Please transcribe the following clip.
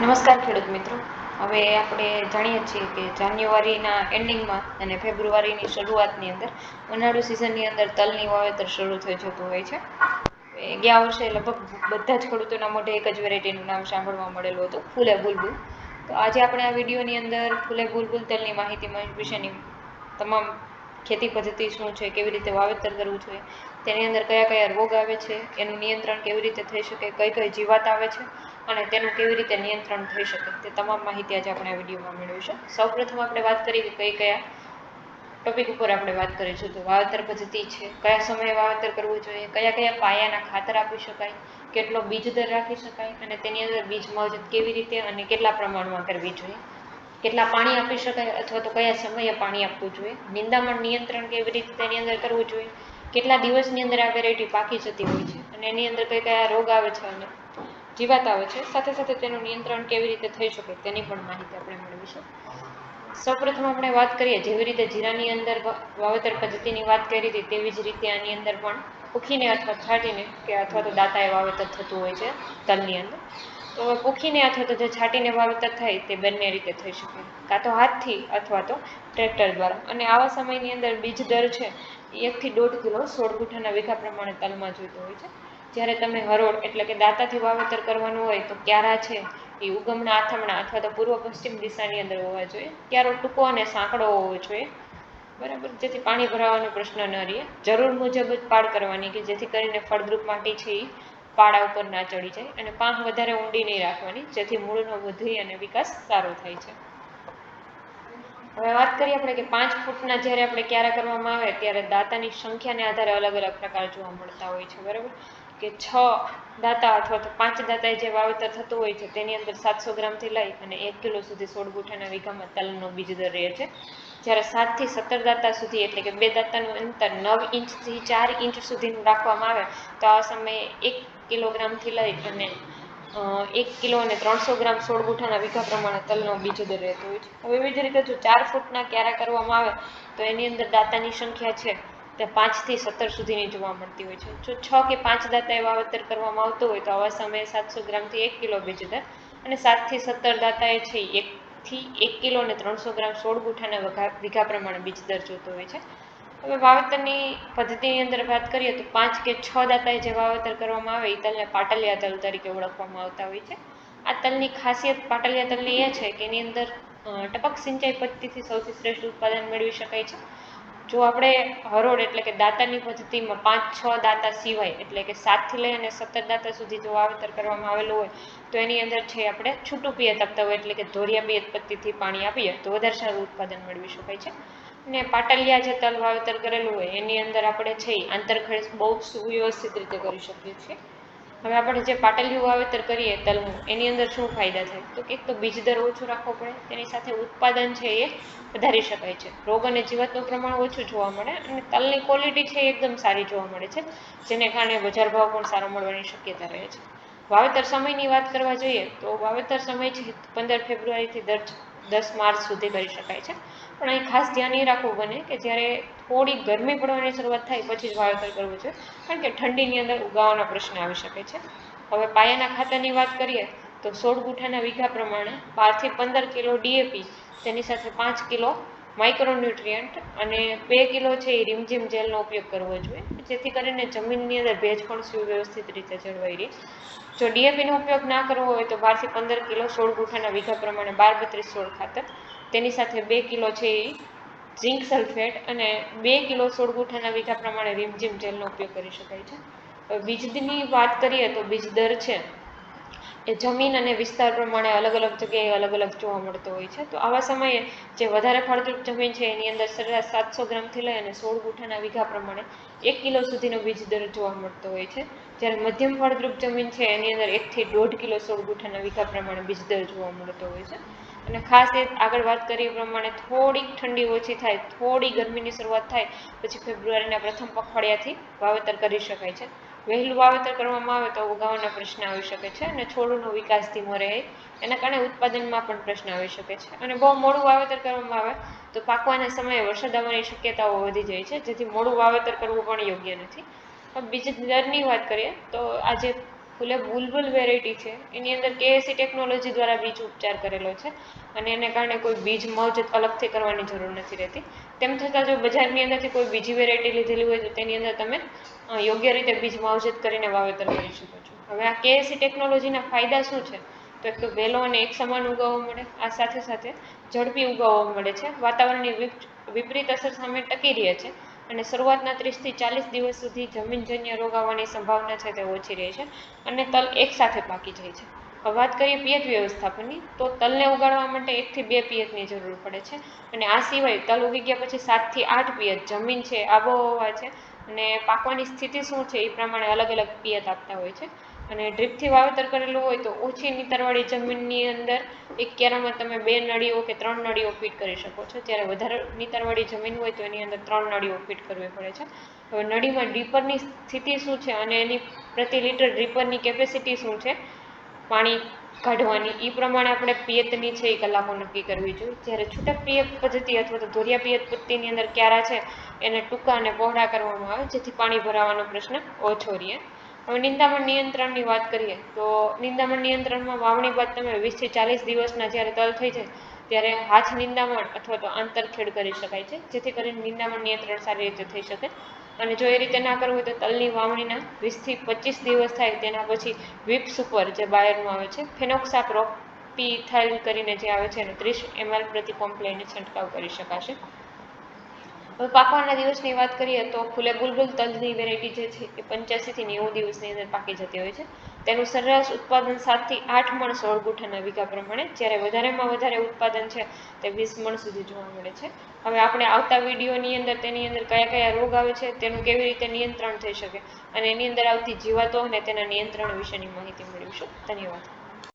નમસ્કાર ખેડૂત મિત્રો. હવે આપણે જાણીએ છીએ કે જાન્યુઆરીના એન્ડિંગમાં અને ફેબ્રુઆરીની શરૂઆતની અંદર ઉનાળુ સિઝનની અંદર તલની વાવેતર શરૂ થઈ જતું હોય છે. ગયા વર્ષે લગભગ બધા જ ખેડૂતોના મોઢે એક જ વેરાયટીનું નામ સાંભળવા મળેલું હતું, ફૂલે બુલબુલ. તો આજે આપણે આ વિડીયોની અંદર ફૂલે બુલબુલ તલની માહિતી વિશેની તમામ ખેતી પદ્ધતિ શું છે, કેવી રીતે વાવેતર કરવું જોઈએ તેની અંદર કયા કયા રોગ આવે છે, એનું નિયંત્રણ કેવી રીતે થઈ શકે, કઈ કઈ જીવાત આવે છે અને તેનું કેવી રીતે નિયંત્રણ થઈ શકે, તે તમામ માહિતી આજે આપણે આ વિડીયોમાં મેળવીશું સૌપ્રથમ આપણે વાત કરીએ કે કઈ કયા ટોપિક ઉપર આપણે વાત કરીશું તો વાવેતર પદ્ધતિ છે, કયા સમયે વાવેતર કરવું જોઈએ, કયા કયા પાયાના ખાતર આપી શકાય, કેટલો બીજ દર રાખી શકાય અને તેની અંદર બીજ માવજત કેવી રીતે અને કેટલા પ્રમાણમાં કરવી જોઈએ. કેટલા પાણી આપી શકાય અથવા તો કયા સમયે પાણી આપવું જોઈએ? નિંદામણ નિયંત્રણ કેવી રીતે તેની અંદર કરવું જોઈએ? કેટલા દિવસની અંદર આ વેરાયટી પાકી જતી હોય છે? અને એની અંદર કઈ કયા રોગ આવે છે અને જીવાત આવે છે? સાથે સાથે તેનું નિયંત્રણ કેવી રીતે થઈ શકે તેની પણ માહિતી આપણે મેળવીશું. સૌપ્રથમ આપણે વાત કરીએ જેવી રીતે જીરાની અંદર વાવેતર પદ્ધતિની વાત કરી હતી તેવી જ રીતે આની અંદર પણ ઉખીને અથવા છાંટીને કે અથવા તો દાતાએ વાવેતર થતું હોય છે તલની અંદર. પૂખીને અથવા તો જે છાંટીને વાવેતર થાય તે બંને રીતે થઈ શકે. કાં તો હાથથી અથવા તો ટ્રેક્ટર દ્વારા. અને આવા સમયની અંદર બીજ દર છે એકથી દોઢ કિલો સોળ ગુઠાના વીઘા પ્રમાણે તલમાં જોઈતો હોય છે. જ્યારે તમે હરોળ એટલે કે દાંતાથી વાવેતર કરવાનું હોય તો ક્યારા છે એ ઉગમના આથમણા અથવા તો પૂર્વ પશ્ચિમ દિશાની અંદર હોવા જોઈએ. ક્યારો ટૂંકો અને સાંકડો હોવો જોઈએ. બરાબર? જેથી પાણી ભરાવાનો પ્રશ્ન ન રહે. જરૂર મુજબ જ પાડ કરવાની કે જેથી કરીને ફળદ્રુપ માટી છે એ પાડા ઉપર ના ચડી જાય અને પાંખ વધારે ઊંડી નહીં રાખવાની, જેથી મૂળનો વૃદ્ધિ અને વિકાસ સારો થાય છે. હવે વાત કરીએ આપણે કે પાંચ ફૂટના જ્યારે આપણે ક્યારે કરવામાં આવે, ત્યારે દાંતાની સંખ્યાને આધારે અલગ અલગ પ્રકાર જોવા મળતા હોય છે, બરાબર? કે છ દાતા અથવા તો પાંચ દાતાએ જે વાવેતર થતું હોય છે, તેની અંદર સાતસો ગ્રામથી લઈ અને એક કિલો સુધી સોળ ગુઠાના વીઘામાં તલનો બીજ દર રહે છે. જ્યારે સાતથી સત્તર દાતા સુધી, એટલે કે બે દાતાનું અંતર નવ ઇંચથી ચાર ઇંચ સુધીનું રાખવામાં આવે, તો આ સમયે એક કિલોગ્રામથી લઈ અને એક કિલો અને ત્રણસો ગ્રામ સોળ ગુઠાના વીઘા પ્રમાણે તલનો બીજ દર રહેતો હોય છે. હવે એવી જ રીતે જો ચાર ફૂટના ક્યારા કરવામાં આવે, તો એની અંદર દાતાની સંખ્યા છે, તે પાંચથી સત્તર સુધીની જોવા મળતી હોય છે. જો છ કે પાંચ દાતાએ વાવેતર કરવામાં આવતું હોય, તો આવા સમયે સાતસો ગ્રામથી એક કિલો બીજ દર, અને સાતથી સત્તર દાતાએ છે એકથી એક કિલો અને ત્રણસો ગ્રામ સોળ ગુઠાના વીઘા પ્રમાણે બીજ દર જોતો હોય છે. હવે વાવેતરની પદ્ધતિની અંદર વાત કરીએ તો પાંચ કે છ દાતાએ જે વાવેતર કરવામાં આવે એ તલને પાટલિયા તલ તરીકે ઓળખવામાં આવતા હોય છે. આ તલની ખાસિયત પાટલિયા તલની એ છે કે એની અંદર ટપક સિંચાઈ પદ્ધતિથી સૌથી શ્રેષ્ઠ ઉત્પાદન મેળવી શકાય છે. જો આપણે હરોળ એટલે કે દાંતાની પદ્ધતિમાં પાંચ, છ દાંતા સિવાય, એટલે કે સાતથી લઈ અને સત્તર દાંતા સુધી જો વાવેતર કરવામાં આવેલું હોય, તો એની અંદર છે આપણે છૂટું પિયત આપતા હોય, એટલે કે ધોરિયા પિયત પદ્ધતિથી પાણી આપીએ, તો વધારે સારું ઉત્પાદન મેળવી શકાય છે. ને પાટલિયા જે તલ વાવેતર કરેલું હોય, એની અંદર આપણે છે આંતરખેડ બહુ સુવ્યવસ્થિત રીતે કરી શકીએ છીએ. હવે આપણે જે પાટલિયું વાવેતર કરીએ તલનું, એની અંદર શું ફાયદા થાય? તો એક તો બીજ દર ઓછો રાખવો પડે, તેની સાથે ઉત્પાદન છે એ વધારી શકાય છે. રોગ અને જીવાતનું પ્રમાણ ઓછું જોવા મળે અને તલની ક્વોલિટી છે એકદમ સારી જોવા મળે છે, જેને કારણે બજાર ભાવ પણ સારો મળવાની શક્યતા રહે છે. વાવેતર સમયની વાત કરવા જોઈએ, તો વાવેતર સમય છે પંદર ફેબ્રુઆરીથી દર દસ માર્ચ સુધી કરી શકાય છે. પણ અહીં ખાસ ધ્યાન એ રાખવું બને કે જ્યારે થોડી ગરમી પડવાની શરૂઆત થાય પછી જ વાવેતર કરવું છે. કારણ કે ઠંડીની અંદર ઉગાવાના પ્રશ્ન આવી શકે છે. હવે પાયાના ખાતરની વાત કરીએ તો સોળ ગુઠાના વીઘા પ્રમાણે બારથી પંદર કિલો ડીએપી તેની સાથે પાંચ કિલો માઇક્રોન્યુટ્રિયન્ટ અને બે કિલો છે એ રીમઝીમ જેલનો ઉપયોગ કરવો જોઈએ. જેથી કરીને જમીનની અંદર ભેજ પણ સુવ્યવસ્થિત રીતે જળવાઈ રહે. જો ડીએપીનો ઉપયોગ ના કરવો હોય તો બારથી પંદર કિલો સોળ ગુઠાના વીઘા પ્રમાણે બાર બત્રીસ સોળ ખાતર. તેની સાથે બે કિલો છે એ ઝીંક સલ્ફેટ અને બે કિલો સોળ ગુઠાના વીઘા પ્રમાણે રીમઝીમ જેલનો ઉપયોગ કરી શકાય છે. બીજની વાત કરીએ તો બીજ દર છે. એ જમીન અને વિસ્તાર પ્રમાણે અલગ અલગ જગ્યાએ અલગ અલગ જોવા મળતો હોય છે. તો આવા સમયે જે વધારે ફળદ્રુપ જમીન છે, એની અંદર સરેરાશ સાતસો ગ્રામથી લઈ અને સોળ ગુઠાના વીઘા પ્રમાણે એક કિલો સુધીનો બીજ દર જોવા મળતો હોય છે. જ્યારે મધ્યમ ફળદ્રુપ જમીન છે, એની અંદર એકથી દોઢ કિલો સોળ ગુઠાના વીઘા પ્રમાણે બીજ દર જોવા મળતો હોય છે. અને ખાસ એ આગળ વાત કરીએ પ્રમાણે થોડીક ઠંડી ઓછી થાય, થોડી ગરમીની શરૂઆત થાય, પછી ફેબ્રુઆરીના પ્રથમ પખવાડિયાથી વાવેતર કરી શકાય છે. વહેલું વાવેતર કરવામાં આવે તો ઉગાવાના પ્રશ્ન આવી શકે છે અને છોડનો વિકાસ ધીમો રહે, એના કારણે ઉત્પાદનમાં પણ પ્રશ્ન આવી શકે છે. અને બહુ મોડું વાવેતર કરવામાં આવે તો પાકવાના સમયે વરસાદ આવવાની શક્યતાઓ વધી જાય છે, જેથી મોડું વાવેતર કરવું પણ યોગ્ય નથી. બીજી દરની વાત કરીએ તો આજે ફૂલે બુલબુલ વેરાયટી છે. એની અંદર કેએસી ટેકનોલોજી દ્વારા બીજ ઉપચાર કરેલો છે અને એને કારણે કોઈ બીજ મજ અલગથી કરવાની જરૂર નથી રહેતી. તેમ છતાં જો બજારની અંદરથી કોઈ બીજી વેરાયટી લીધેલી હોય તો તેની અંદર તમે યોગ્ય રીતે બીજ માવજત કરીને વાવેતર કરી શકો છો. હવે આ કેએસી ટેકનોલોજીના ફાયદા શું છે? તો એક તો વહેલો અને એક સમાન ઉગાવવા મળે, આ સાથે સાથે ઝડપી ઉગાવવા મળે છે. વાતાવરણની વિપરીત અસર સામે ટકી રહે છે. અને શરૂઆતના ત્રીસથી ચાલીસ દિવસ સુધી જમીનજન્ય રોગ આવવાની સંભાવના છે તે ઓછી રહે છે અને તલ એકસાથે પાકી જાય છે. હવે વાત કરીએ પિયત વ્યવસ્થાપનની, તો તલને ઉગાડવા માટે એકથી બે પિયતની જરૂર પડે છે અને આ સિવાય તલ ઉગી ગયા પછી સાતથી આઠ પિયત જમીન છે, આબોહવા છે અને પાકવાની સ્થિતિ શું છે એ પ્રમાણે અલગ અલગ પિયત આપતા હોય છે. અને ડ્રીપથી વાવેતર કરેલું હોય તો ઓછી નીતરવાળી જમીનની અંદર એક ક્યારામાં તમે બે નળીઓ કે ત્રણ નળીઓ ફિટ કરી શકો છો. જ્યારે વધારે નીતરવાળી જમીન હોય તો એની અંદર ત્રણ નળીઓ ફિટ કરવી પડે છે. હવે નળીમાં ડ્રીપરની સ્થિતિ શું છે અને એની પ્રતિ લીટર ડ્રીપરની કેપેસિટી શું છે? પાણી કાઢવાની. એ પ્રમાણે આપણે પિયતની છે એ કલાકો નક્કી કરવી જોઈએ. જ્યારે છૂટક પિયત પદ્ધતિ અથવા તો ધોરિયા પિયત પદ્ધતિની અંદર ક્યારા છે, એને ટૂંકા અને પહોળા કરવામાં આવે. જેથી પાણી ભરાવાનો પ્રશ્ન ઓછો રહે. હવે નિંદામણ નિયંત્રણની વાત કરીએ, તો નિંદામણ નિયંત્રણમાં વાવણી બાદ તમે વીસથી ચાલીસ દિવસના જ્યારે તલ થઈ જાય, ત્યારે હાથ નિંદામણ અથવા તો આંતરખેડ કરી શકાય છે, જેથી કરીને નિંદામણ નિયંત્રણ સારી રીતે થઈ શકે. અને જો એ રીતે ના કરવું હોય તો તલની વાવણીના વીસથી પચીસ દિવસ થાય, તેના પછી વિપ્સ ઉપર જે બાયરનું આવે છે, ફેનોક્સાપ્રોપ પી ઇથાઇલ કરીને જે આવે છે, એને ત્રીસ એમએલ પ્રતિ લઈને છંટકાવ કરી શકાશે. હવે પાકવાના દિવસની વાત કરીએ તો ફૂલે બુલબુલ તલની વેરાયટી જે છે એ પંચ્યાસીથી નેવું દિવસની અંદર પાકી જતી હોય છે. તેનું સરેરાશ ઉત્પાદન સાતથી આઠ મણ સોળ ગુઠાના વીઘા પ્રમાણે, જ્યારે વધારેમાં વધારે ઉત્પાદન છે તે વીસ મણ સુધી જોવા મળે છે. હવે આપણે આવતા વિડીયોની અંદર તેની અંદર કયા કયા રોગ આવે છે તેનું કેવી રીતે નિયંત્રણ થઈ શકે અને એની અંદર આવતી જીવાતો અને તેના નિયંત્રણ વિશેની માહિતી મેળવીશું. ધન્યવાદ.